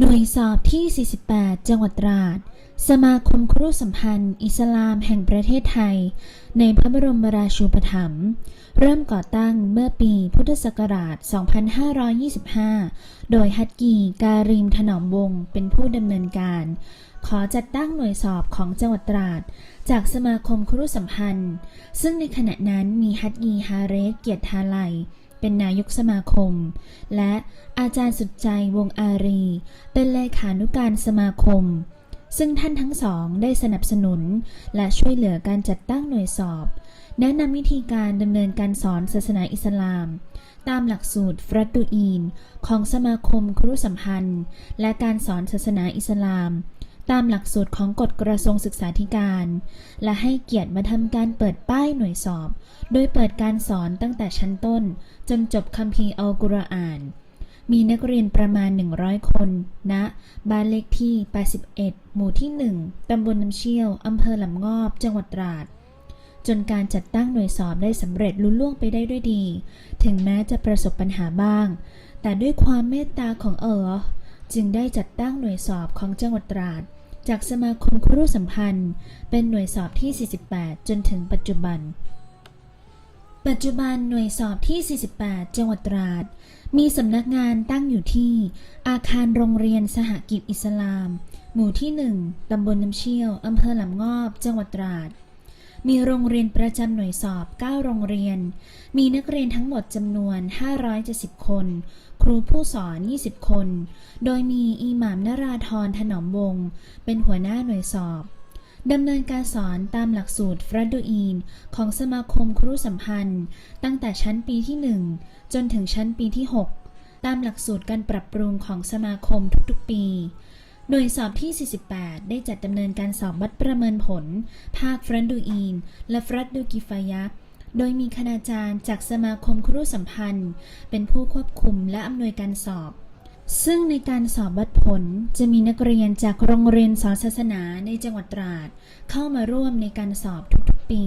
หน่วยสอบที่ 48 จังหวัดตราด สมาคมครุสัมพันธ์ อิสลามแห่งประเทศไทย ในพระบรมราชูปถัมภ์เริ่มก่อตั้งเมื่อปีพุทธศักราช 2525 โดยฮัตกีการีมถนอมวงศ์เป็นผู้ดำเนินการ ขอจัดตั้งหน่วยสอบของจังหวัดตราด จากสมาคมครุสัมพันธ์ ซึ่งในขณะนั้นมีฮัตกีฮาเรสเกียรติทาไลย เป็นนายกสมาคม และอาจารย์สุดใจวงอารี เป็นเลขานุการสมาคม ซึ่งท่านทั้งสองได้สนับสนุน และช่วยเหลือการจัดตั้งหน่วยสอบ แนะนำวิธีการดำเนินการสอนศาสนาอิสลาม ตามหลักสูตรฟรัตตูอีน ของสมาคมครุสัมพันธ์ และการสอนศาสนาอิสลามตามหลักสูตรของกฎกระทรวงศึกษาธิการ และให้เกียรติมาทำการเปิดป้าย หน่วยสอบ โดยเปิดการสอนตั้งแต่ชั้นต้น จนจบคัมภีร์อัลกุรอาน มีนักเรียนประมาณ 100 คนณบ้านเลขที่ 81 หมู่ที่ 1 ตำบลน้ำเชี่ยว อำเภอลำงอบ จังหวัดตราด จนการจัดตั้งหน่วยสอบได้สำเร็จลุล่วงไปได้ด้วยดี ถึงแม้จะประสบปัญหาบ้าง แต่ด้วยความเมตตาของเออจึงได้จัดตั้งหน่วยสอบของจังหวัดตราด จากสมาคมครูสัมพันธ์ เป็นหน่วยสอบที่ 48 จนถึงปัจจุบัน ปัจจุบันหน่วยสอบที่ 48 จังหวัดตราด มีสำนักงานตั้งอยู่ที่ อาคารโรงเรียนสหกิจอิสลาม หมู่ที่ 1 ตำบลน้ำเชี่ยว อำเภอหลำงอบ จังหวัดตราด มีโรงเรียนประจำหน่วยสอบ 9 โรงเรียน มีนักเรียนทั้งหมดจำนวน 570 คน ครูผู้สอน 20 คน โดยมีอีหม่ามนราธรถนอมวงศ์เป็นหัวหน้าหน่วยสอบดำเนินการสอนตามหลักสูตรฟรัดูอีน ของสมาคมครุสัมพันธ์ ตั้งแต่ชั้นปีที่ 1 จนถึงชั้นปีที่ 6 ตามหลักสูตรการปรับปรุงของสมาคมทุกๆปี โดยสอบที่ 48 ได้จัดดำเนินการสอบวัดประเมินผล ภาคฟรัดดูอีน และฟรัดดูกิฟายะห์โดยมีคณาจารย์จากสมาคมครุสัมพันธ์ เป็นผู้ควบคุมและอำนวยการสอบ ซึ่งในการสอบวัดผลจะมีนักเรียนจากโรงเรียนสอนศาสนาในจังหวัดตราด เข้ามาร่วมในการสอบทุกๆปี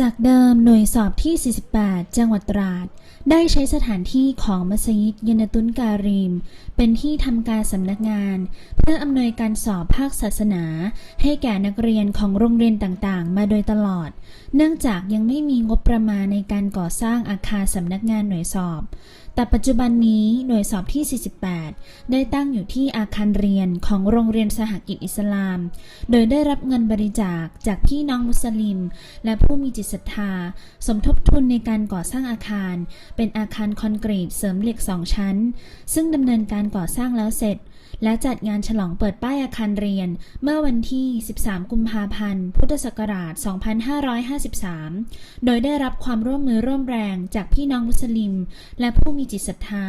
จากเดิมหน่วยสอบที่ 48 จังหวัดตราด ได้ใช้สถานที่ของมัสยิดยนตุนการีม เป็นที่ทำการสำนักงาน เพื่ออำนวยการสอบภาคศาสนา ให้แก่นักเรียนของโรงเรียนต่างๆ มาโดยตลอด เนื่องจากยังไม่มีงบประมาณในการก่อสร้างอาคารสำนักงานหน่วยสอบ แต่ปัจจุบันนี้หน่วยสอบที่ 48 ได้ตั้งอยู่ที่อาคารเรียนของโรงเรียนสหกิจอิสลาม โดยได้รับเงินบริจาคจากพี่น้องมุสลิม และผู้มีจิตศรัทธา สมทบทุนในการก่อสร้างอาคาร เป็นอาคารคอนกรีตเสริมเหล็กสองชั้น ซึ่งดำเนินการก่อสร้างแล้วเสร็จ และจัดงานฉลองเปิดป้ายอาคารเรียน เมื่อวันที่ 13 กุมภาพันธ์ พุทธศักราช 2553 โดยได้รับความร่วมมือร่วมแรงจากพี่น้องมุสลิม และผู้มีจิตศรัทธา